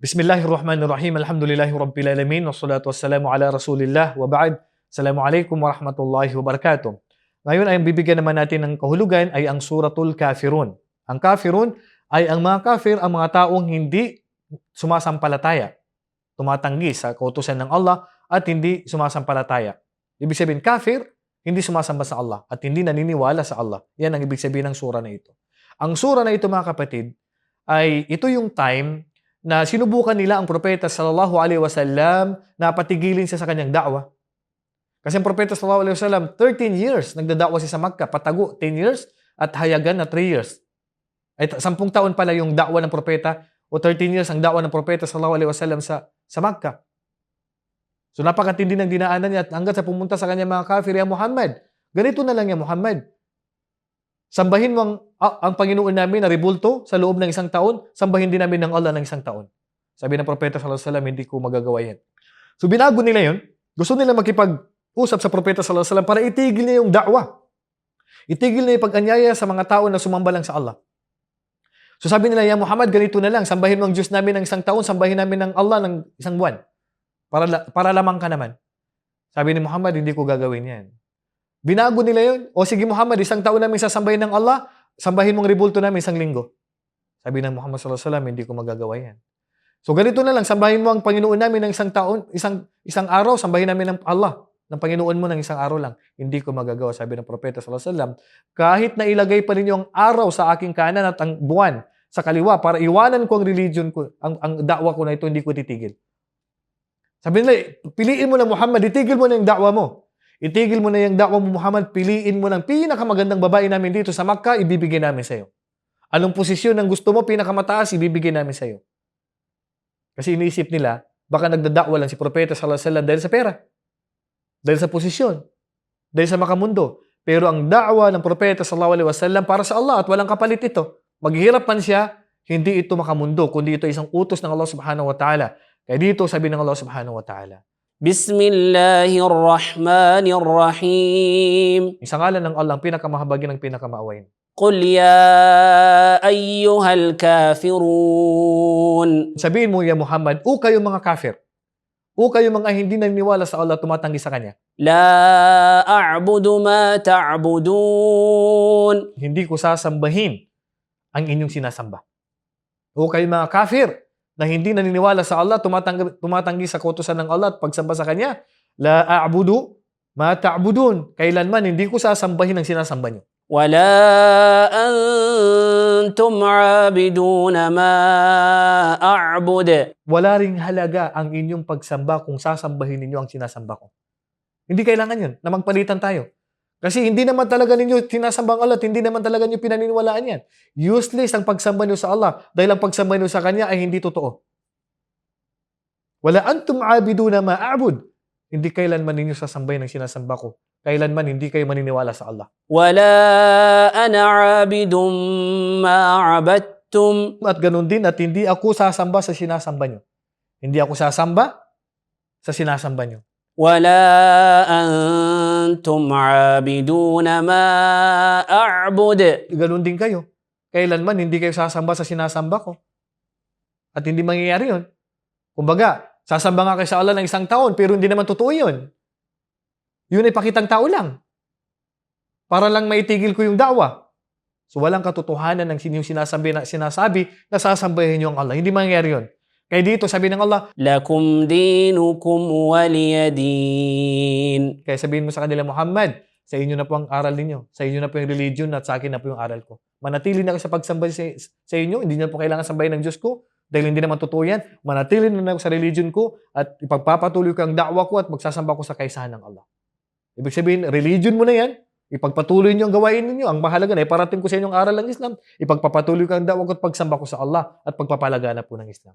Bismillahirrahmanirrahim. Alhamdulillahi Rabbil Alamin. Wassalatu wassalamu ala Rasulillah. Wa ba'd. Assalamualaikum warahmatullahi wabarakatuh. Ngayon ay bibigyan naman natin ng kahulugan ay ang suratul kafirun. Ang kafirun ay ang mga kafir, ang mga taong hindi sumasampalataya, tumatanggi sa kautusan ng Allah at hindi sumasampalataya. Ibig sabihin, kafir, hindi sumasamba sa Allah at hindi naniniwala sa Allah. Yan ang ibig sabihin ng sura na ito. Ang sura na ito mga kapatid, ay ito yung time na sinubukan nila ang propeta sallallahu alaihi wasallam na patigilin siya sa kanyang da'wa. Kasi ang propeta sallallahu alaihi wasallam 13 years nagdadakwa siya sa Makkah, patago 10 years at hayagan na 3 years. Ay 10 taon pala yung da'wa ng propeta o 13 years ang da'wa ng propeta sallallahu alaihi wasallam sa sa Makkah. So napakatindi ng dinaanan niya at hanggang sa pumunta sa kanya mga kafir, ya Muhammad, ganito na lang ya Muhammad. Sambahin mo ang, ah, ang Panginoon namin na ribulto sa loob ng isang taon, sambahin din namin ng Allah ng isang taon. Sabi ng propeta sallallahu alaihi wasallam, hindi ko magagawa yan. So binago nila yun. Gusto nila makipag-usap sa propeta sallallahu alaihi wasallam para itigil niya yung da'wa. Itigil niya yung pag-anyaya sa mga tao na sumamba lang sa Allah. So sabi nila, Ya Muhammad, ganito na lang. Sambahin mo ang Diyos namin ng isang taon, sambahin namin ng Allah ng isang buwan. Para, para lamang ka naman. Sabi ni Muhammad, hindi ko gagawin yan. Binago nila yun. O sige Muhammad, isang taon namin sasambahin ng Allah, sambahin mong ribulto namin isang linggo. Sabi ng Muhammad sallallahu alaihi wasallam, hindi ko magagawa yan. So ganito na lang, sambahin mo ang Panginoon namin ng isang taon, isang isang araw, sambahin namin ng Allah, ng Panginoon mo ng isang araw lang. Hindi ko magagawa, sabi ng propeta sallallahu alaihi wasallam. Kahit na ilagay pa ninyo ang araw sa aking kanan at ang buwan sa kaliwa para iwanan ko ang religion ko, ang, ang da'wa ko na ito, hindi ko titigil. Sabi nila, piliin mo na Muhammad, itigil mo na yung da'wa mo. Itigil mo na yung dakwa mo, Muhammad. Piliin mo ng pinakamagandang babae namin dito sa Makkah, ibibigay namin sa iyo. Anong posisyon ng gusto mo, pinakamataas, ibibigay namin sa iyo. Kasi iniisip nila, baka nagdadakwa lang si Propeta sallallahu alaihi wasallam dahil sa pera. Dahil sa posisyon. Dahil sa makamundo. Pero ang da'wa ng Propeta sallallahu alaihi wasallam para sa Allah at walang kapalit ito. Maghihirap man siya, hindi ito makamundo, kundi ito isang utos ng Allah subhanahu wa ta'ala. Kaya dito sabi ng Allah subhanahu wa ta'ala, بسم الله الرحمن الرحيم Isa ngalan ng Allah, ang pinakamahabagi ng pinakamaawain. قل يا أيها الكافرون Sabihin mo, ya Muhammad, o kayo mga kafir. O kayo mga hindi naniniwala sa Allah, tumatanggi sa Kanya. لا أعبد ما تعبدون Hindi ko sasambahin ang inyong sinasamba. O kayo mga kafir na hindi naniniwala sa Allah, tumatanggi, tumatanggi sa kautusan ng Allah at pagsamba sa Kanya. La a'budu ma ta'budun. Kailanman hindi ko sasambahin ang sinasamba niyo. ولا أنتم عابدون ما أعبد Wala ring halaga ang inyong pagsamba kung sasambahin ninyo ang sinasamba ko. Hindi kailangan yun na magpalitan tayo. Kasi hindi naman talaga ninyo tinasambang Allah, hindi naman talaga niyo pinaniniwalaan yan. Useless ang pagsamba niyo sa Allah dahil ang pagsamba niyo sa Kanya ay hindi totoo. Wala antum abiduna ma'abud. Hindi kailanman ninyo sasambay ng sinasamba ko. Kailanman hindi kayo maniniwala sa Allah. Wala ana abidum ma'abattum. At ganun din at hindi ako sasamba sa sinasamba niyo. Hindi ako sasamba sa sinasamba niyo. ولا أنتم عابدون ما أعبد Ganun din kayo. Kailanman hindi kayo sasamba sa sinasamba ko. At hindi mangyayari yun. Kumbaga, sasamba nga kayo sa Allah ng isang taon, pero hindi naman totoo yun. Yun ay pakitang tao lang. Para lang maitigil ko yung dawa. So walang katotohanan ng sin- yung sinasabi na, sinasabi na sasambahin niyo ang Allah. Hindi mangyayari yun. Kaya dito, sabi ng Allah, Lakum dinukum waliyadin. Kaya sabihin mo sa kanila, Muhammad, sa inyo na po ang aral ninyo. Sa inyo na po yung religion at sa akin na po yung aral ko. Manatili na ako sa pagsamba sa, sa inyo. Hindi na po kailangan sambahin ng Diyos ko dahil hindi naman totoo yan. Manatili na ako sa religion ko at ipagpapatuloy ko ang dakwa ko at magsasamba ko sa kaisahan ng Allah. Ibig sabihin, religion mo na yan. Ipagpatuloy niyo ang gawain ninyo. Ang mahalaga na iparating ko sa inyo ang aral ng Islam. Ipagpapatuloy ko ang dakwa ko at pagsamba ko sa Allah at pagpapalagana po ng Islam.